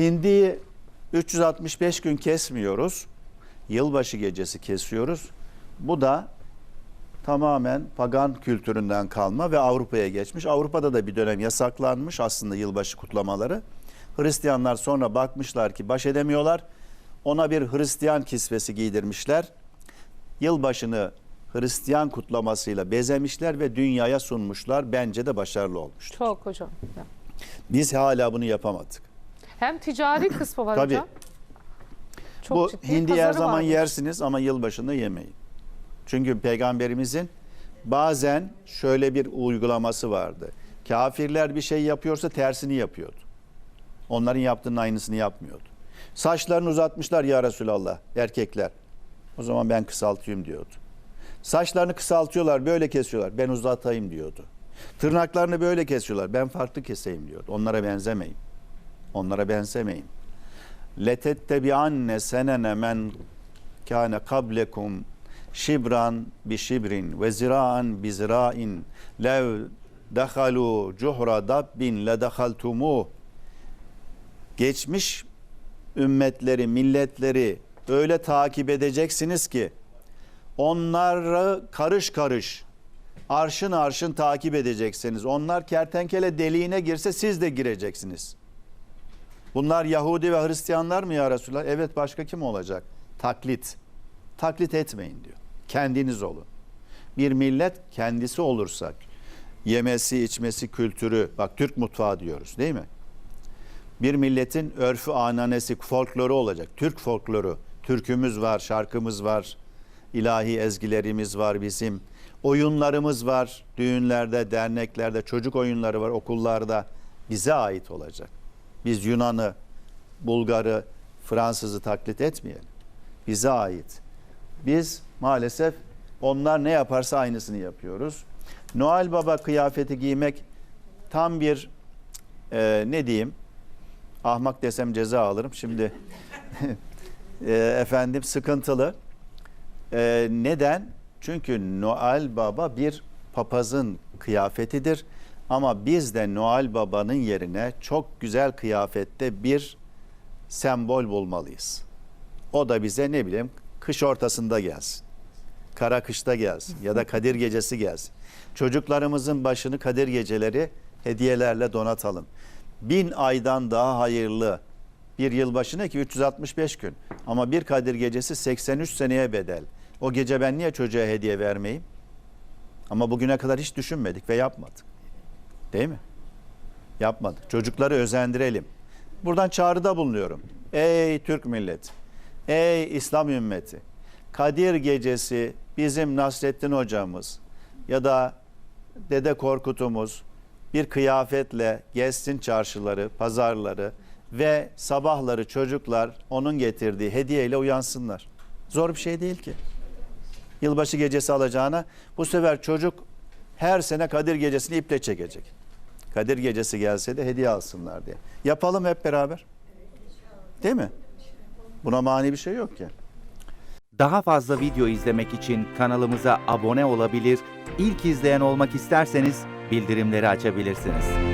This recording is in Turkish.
Hindiyi 365 gün kesmiyoruz. Yılbaşı gecesi kesiyoruz. Bu da tamamen pagan kültüründen kalma ve Avrupa'ya geçmiş. Avrupa'da da bir dönem yasaklanmış aslında yılbaşı kutlamaları. Hristiyanlar sonra bakmışlar ki baş edemiyorlar. Ona bir Hristiyan kisvesi giydirmişler. Yılbaşını Hristiyan kutlamasıyla bezemişler ve dünyaya sunmuşlar. Bence de başarılı olmuşlar. Çok hocam. Biz hala bunu yapamadık. Hem ticari kısmı var Tabii. hocam. Çok Bu hindi her zaman varmış. yersiniz ama yılbaşında yemeyin. Çünkü peygamberimizin bazen şöyle bir uygulaması vardı. Kafirler bir şey yapıyorsa tersini yapıyordu. Onların yaptığının aynısını yapmıyordu. Saçlarını uzatmışlar ya Resulallah erkekler. O zaman ben kısaltayım diyordu. Saçlarını kısaltıyorlar böyle kesiyorlar. Ben uzatayım diyordu. Tırnaklarını böyle kesiyorlar. Ben farklı keseyim diyordu. Onlara benzemeyin. Onlara benzemeyin. letettebi'anne senene men kâne kablekum şibran bi şibrin ve zira'an bi zira'in lev dehalu cuhra dabbin le dehaltumuh geçmiş ümmetleri, milletleri öyle takip edeceksiniz ki onları karış karış arşın arşın takip edeceksiniz. Onlar kertenkele deliğine girse siz de gireceksiniz. Bunlar Yahudi ve Hristiyanlar mı ya Resulallah? Evet başka kim olacak? Taklit. Taklit etmeyin diyor. Kendiniz olun. Bir millet kendisi olursak yemesi, içmesi, kültürü, bak Türk mutfağı diyoruz değil mi? Bir milletin örfü, ananesi, folkloru olacak. Türk folkloru. Türkümüz var, şarkımız var, ilahi ezgilerimiz var bizim. Oyunlarımız var. Düğünlerde, derneklerde, çocuk oyunları var okullarda. Bize ait olacak. Biz Yunan'ı, Bulgar'ı, Fransız'ı taklit etmeyelim. Bize ait. Biz maalesef onlar ne yaparsa aynısını yapıyoruz. Noel Baba kıyafeti giymek tam bir e, ne diyeyim ahmak desem ceza alırım. Şimdi e, efendim sıkıntılı. E, neden? Çünkü Noel Baba bir papazın kıyafetidir. Ama biz de Noel Baba'nın yerine çok güzel kıyafette bir sembol bulmalıyız. O da bize ne bileyim kış ortasında gelsin. Kara kışta gelsin ya da Kadir gecesi gelsin. Çocuklarımızın başını Kadir geceleri hediyelerle donatalım. Bin aydan daha hayırlı bir yılbaşı ne ki 365 gün. Ama bir Kadir gecesi 83 seneye bedel. O gece ben niye çocuğa hediye vermeyeyim? Ama bugüne kadar hiç düşünmedik ve yapmadık. Değil mi? Yapmadık. Çocukları özendirelim. Buradan çağrıda bulunuyorum. Ey Türk milleti, ey İslam ümmeti, Kadir gecesi bizim Nasrettin hocamız ya da Dede Korkut'umuz bir kıyafetle gezsin çarşıları, pazarları ve sabahları çocuklar onun getirdiği hediyeyle uyansınlar. Zor bir şey değil ki. Yılbaşı gecesi alacağına bu sefer çocuk her sene Kadir gecesini iple çekecek. Kadir gecesi gelse de hediye alsınlar diye. Yapalım hep beraber. Değil mi? Buna mani bir şey yok ki. Daha fazla video izlemek için kanalımıza abone olabilir, ilk izleyen olmak isterseniz bildirimleri açabilirsiniz.